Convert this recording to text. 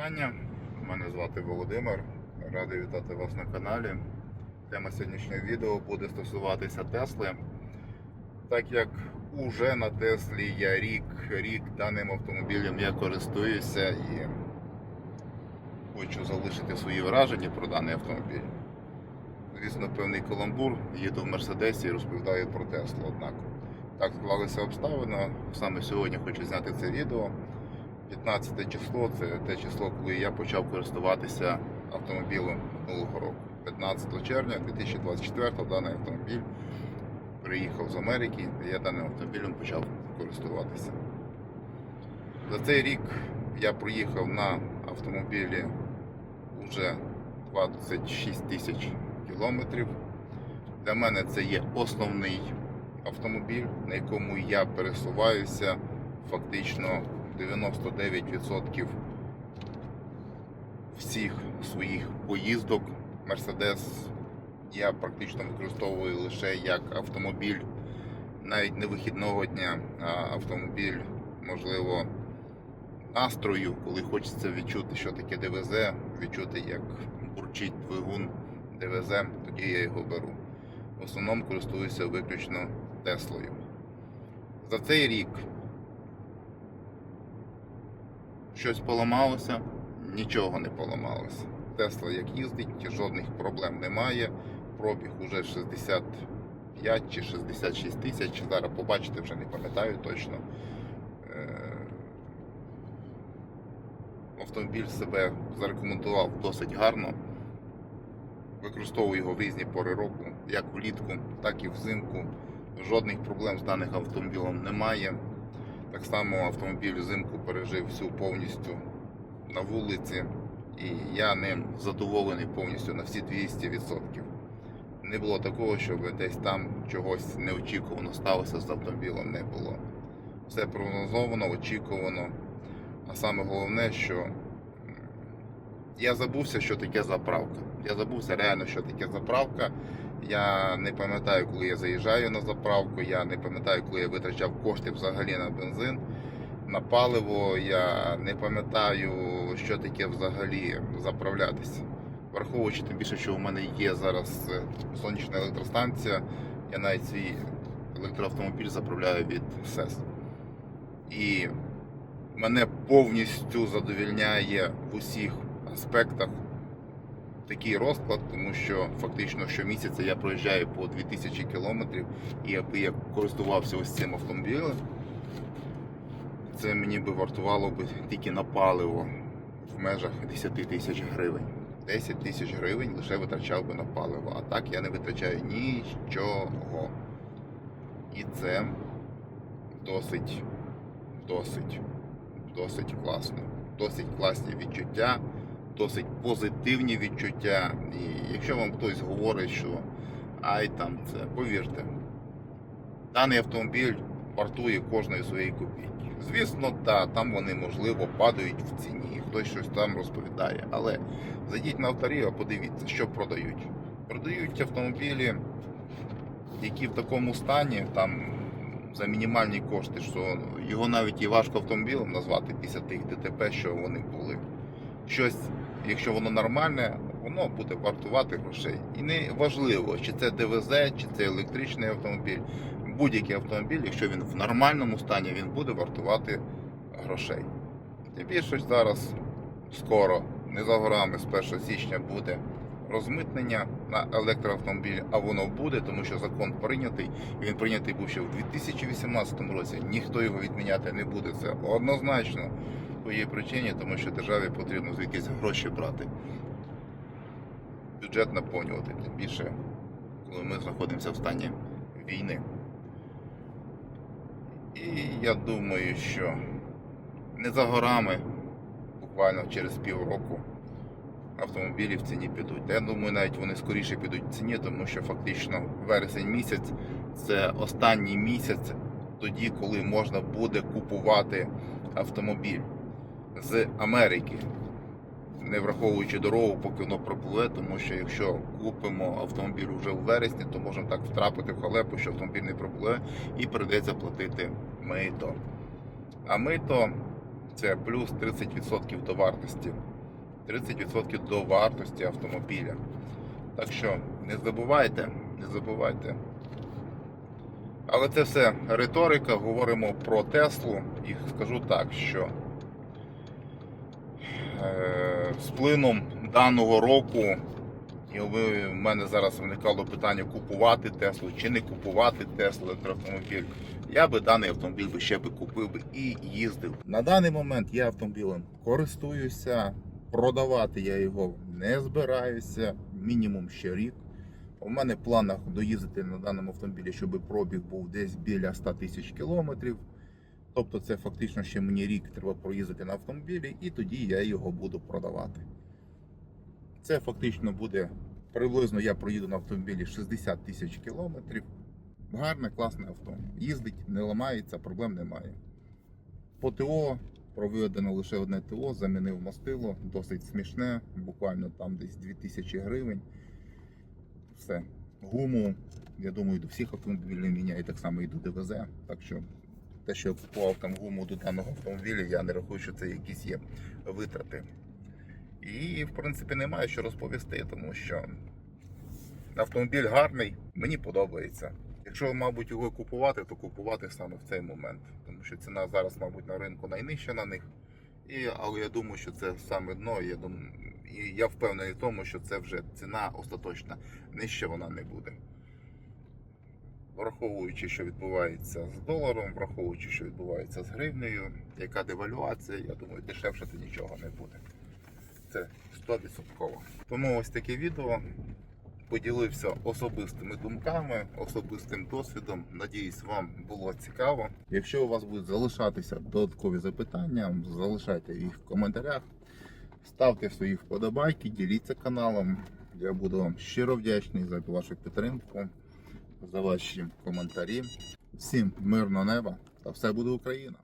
вітання. Мене звати Володимир. Радий вітати вас на каналі. Тема сьогоднішнього відео буде стосуватися Тесли. Так як уже на Теслі я рік, рік даним автомобілем я користуюся і хочу залишити свої враження про даний автомобіль. Звісно, певний каламбур, їду в Мерседесі і розповідаю про Теслу. Однак так склалися обставини. Саме сьогодні хочу зняти це відео. 15 число це те число, коли я почав користуватися автомобілем минулого року. 15 червня 2024 даний автомобіль приїхав з Америки, і я даним автомобілем почав користуватися. За цей рік я проїхав на автомобілі вже 26 тисяч кілометрів. Для мене це є основний автомобіль, на якому я пересуваюся фактично 99% всіх своїх поїздок. Мерседес я практично використовую лише як автомобіль навіть не вихідного дня, а автомобіль, можливо, настрою, коли хочеться відчути, що таке ДВЗ, відчути, як бурчить двигун ДВЗ, тоді я його беру. В основному користуюся виключно Теслою. За цей рік щось поламалося, нічого не поламалося. Тесла як їздить, жодних проблем немає. Пробіг уже 65 чи 66 тисяч. Зараз побачите, вже не пам'ятаю точно. Е, Автомобіль себе зарекомендував досить гарно. Використовую його в різні пори року, як влітку, так і взимку. Жодних проблем з даним автомобілем немає. Так само автомобіль взимку пережив всю повністю на вулиці, і я ним задоволений повністю на всі 200%. Не було такого, щоб десь там чогось неочікувано сталося з автомобілем, не було. Все прогнозовано, очікувано. А саме головне, що я забувся, що таке заправка. Я забувся реально, що таке заправка. Я не пам'ятаю, коли я заїжджаю на заправку, я не пам'ятаю, коли я витрачав кошти взагалі на бензин, на паливо. Я не пам'ятаю, що таке взагалі заправлятися. Враховуючи тим більше, що у мене є зараз е, сонячна електростанція, я навіть свій електроавтомобіль заправляю від СЕС. І мене повністю задовільняє в усіх аспектах такий розклад, тому що фактично щомісяця я проїжджаю по 2000 кілометрів, і аби я користувався ось цим автомобілем, це мені би вартувало би тільки на паливо в межах 10 тисяч гривень. 10 тисяч гривень лише витрачав би на паливо, а так я не витрачаю нічого. І це досить, досить, досить класно. Досить класні відчуття досить позитивні відчуття. І якщо вам хтось говорить, що ай там це, повірте, даний автомобіль вартує кожної своєї копійки. Звісно, та, там вони, можливо, падають в ціні, хтось щось там розповідає. Але зайдіть на авторію, подивіться, що продають. Продають автомобілі, які в такому стані, там за мінімальні кошти, що його навіть і важко автомобілем назвати після тих ДТП, що вони були щось, якщо воно нормальне, воно буде вартувати грошей. І не важливо, чи це ДВЗ, чи це електричний автомобіль. Будь-який автомобіль, якщо він в нормальному стані, він буде вартувати грошей. Тим більше зараз скоро, не за горами, з 1 січня буде розмитнення на електроавтомобіль, а воно буде, тому що закон прийнятий. Він прийнятий був ще в 2018 році. Ніхто його відміняти не буде. Це однозначно по причині, тому що державі потрібно звідкись гроші брати. Бюджет наповнювати, тим більше, коли ми знаходимося в стані війни. І я думаю, що не за горами, буквально через півроку, автомобілі в ціні підуть. Я думаю, навіть вони скоріше підуть в ціні, тому що фактично вересень місяць це останній місяць тоді, коли можна буде купувати автомобіль з Америки, не враховуючи дорогу, поки воно пропливе, тому що якщо купимо автомобіль вже у вересні, то можемо так втрапити в халепу, що автомобіль не пропливе і прийдеться платити мито. А мито Це плюс 30% до вартості. 30% до вартості автомобіля. Так що не забувайте, не забувайте. Але це все риторика. Говоримо про Теслу. І скажу так, що з плином даного року, і в мене зараз виникало питання купувати Теслу чи не купувати Теслу електроавтомобіль. Я би даний автомобіль би ще би купив і їздив. На даний момент я автомобілем користуюся, продавати я його не збираюся, мінімум ще рік. У мене в планах доїздити на даному автомобілі, щоб пробіг був десь біля 100 тисяч кілометрів. Тобто це фактично ще мені рік треба проїздити на автомобілі, і тоді я його буду продавати. Це фактично буде приблизно я проїду на автомобілі 60 тисяч кілометрів. Гарне, класне авто. Їздить, не ламається, проблем немає. По ТО проведено лише одне ТО, замінив мастило, досить смішне, буквально там десь 2000 гривень. Все. Гуму, я думаю, до всіх автомобілів міняє так само і до ДВЗ. Так що те, що я купував там гуму до даного автомобіля, я не рахую, що це якісь є витрати. І, в принципі, немає що розповісти, тому що автомобіль гарний, мені подобається. Якщо, мабуть, його купувати, то купувати саме в цей момент. Тому що ціна зараз, мабуть, на ринку найнижча на них. І, але я думаю, що це саме дно. Я думаю, і я впевнений в тому, що це вже ціна остаточна. Нижче вона не буде. Враховуючи, що відбувається з доларом, враховуючи, що відбувається з гривнею, яка девалюація, я думаю, дешевше то нічого не буде. Це 100%. Тому ось таке відео. Поділився особистими думками, особистим досвідом. Надіюсь, вам було цікаво. Якщо у вас будуть залишатися додаткові запитання, залишайте їх в коментарях. Ставте свої вподобайки, діліться каналом. Я буду вам щиро вдячний за вашу підтримку, за ваші коментарі. Всім мирного неба та все буде Україна!